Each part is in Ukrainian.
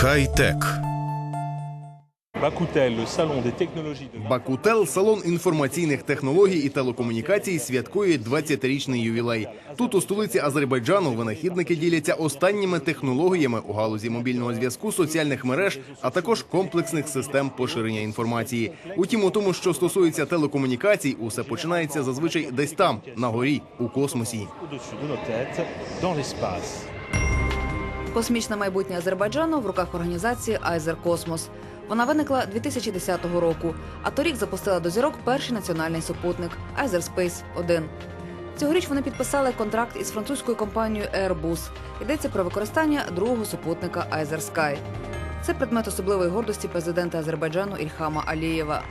Хай-тек. Бакутел салон інформаційних технологій і телекомунікацій святкує 20-річний ювілей. Тут у столиці Азербайджану винахідники діляться останніми технологіями у галузі мобільного зв'язку, соціальних мереж, а також комплексних систем поширення інформації. Утім, у тому, що стосується телекомунікацій, усе починається зазвичай десь там, на горі, у космосі. Космічне майбутнє Азербайджану в руках організації Айзер Космос. Вона виникла 2010 року, а торік запустила до зірок перший національний супутник Айзер Space 1 Цьогоріч вони підписали контракт із французькою компанією Airbus. Йдеться про використання другого супутника Айзер Sky. Це предмет особливої гордості президента Азербайджану Ільхама Алієва.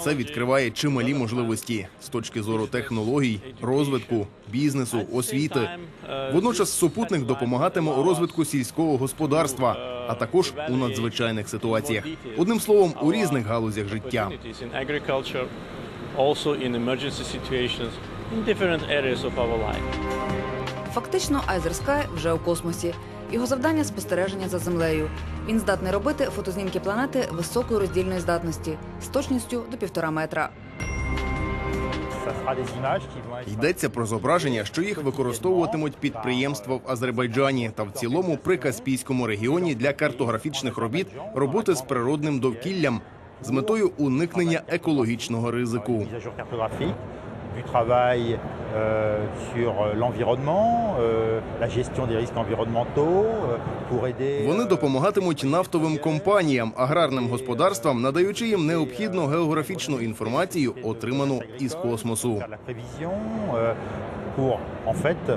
Це відкриває чималі можливості з точки зору технологій, розвитку, бізнесу, освіти. Водночас супутник допомагатиме у розвитку сільського господарства, а також у надзвичайних ситуаціях. Одним словом, у різних галузях життя. Opportunities in agriculture, also in emergency situations, in different areas of our life. Фактично, Айзер Sky вже у космосі. Його завдання спостереження за землею. Він здатний робити фотознімки планети високої роздільної здатності з точністю до півтора метра. Йдеться про зображення, що їх використовуватимуть підприємства в Азербайджані та в цілому при Каспійському регіоні для картографічних робіт роботи з природним довкіллям з метою уникнення екологічного ризику. Mise à jour cartographique, du travail euh, sur l'environnement, euh, la gestion des risques environnementaux, euh, pour aider. Вони допомагатимуть нафтовим компаніям, аграрним господарствам, надаючи їм необхідну географічну інформацію, отриману із космосу. faire de la prévision, euh, pour en fait, euh,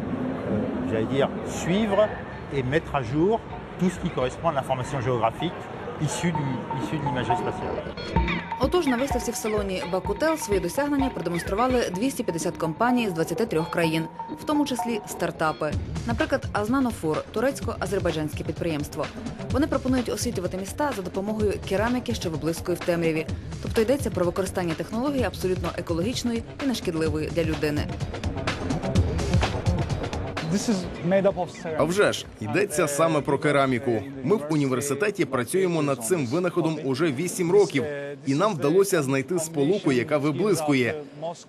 j'allais dire, suivre et mettre à jour tout ce qui correspond à l'information géographique du, issue de l'imagerie. Отож, на виставці в салоні Бакутел свої досягнення продемонстрували 250 компаній з 23 країн, в тому числі стартапи. Наприклад, Азнанофур турецько-азербайджанське підприємство. Вони пропонують освітлювати міста за допомогою кераміки, що виблискує в темряві. Тобто йдеться про використання технології абсолютно екологічної і нешкідливої для людини. А вже ж йдеться саме про кераміку. Ми в університеті працюємо над цим винаходом уже 8 років, і нам вдалося знайти сполуку, яка виблискує.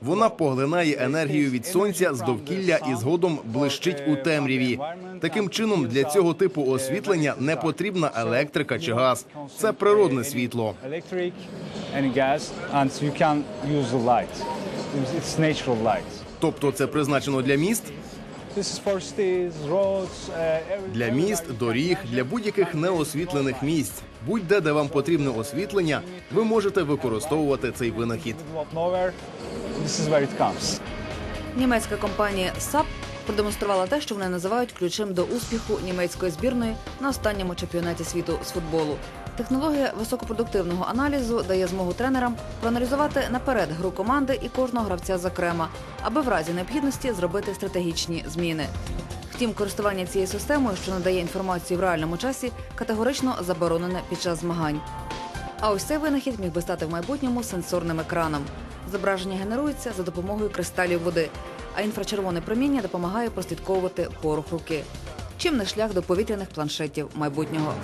Вона поглинає енергію від сонця з довкілля і згодом блищить у темряві. Таким чином, для цього типу освітлення не потрібна електрика чи газ. Це природне світло. Тобто, це призначено для міст, для міст, доріг, для будь-яких неосвітлених місць. Будь-де, де вам потрібне освітлення, ви можете використовувати цей винахід. middle of nowhere. This is where it comes. Німецька компанія SAP продемонструвала те, що вони називають ключем до успіху німецької збірної на останньому чемпіонаті світу з футболу. Технологія високопродуктивного аналізу дає змогу тренерам проаналізувати наперед гру команди і кожного гравця зокрема, аби в разі необхідності зробити стратегічні зміни. Втім, користування цією системою, що надає інформацію в реальному часі, категорично заборонене під час змагань. А ось цей винахід міг би стати в майбутньому сенсорним екраном. Зображення генерується за допомогою кристалів води, а інфрачервоне проміння допомагає прослідковувати порух руки. Чим не шлях до повітряних планшетів майбутнього.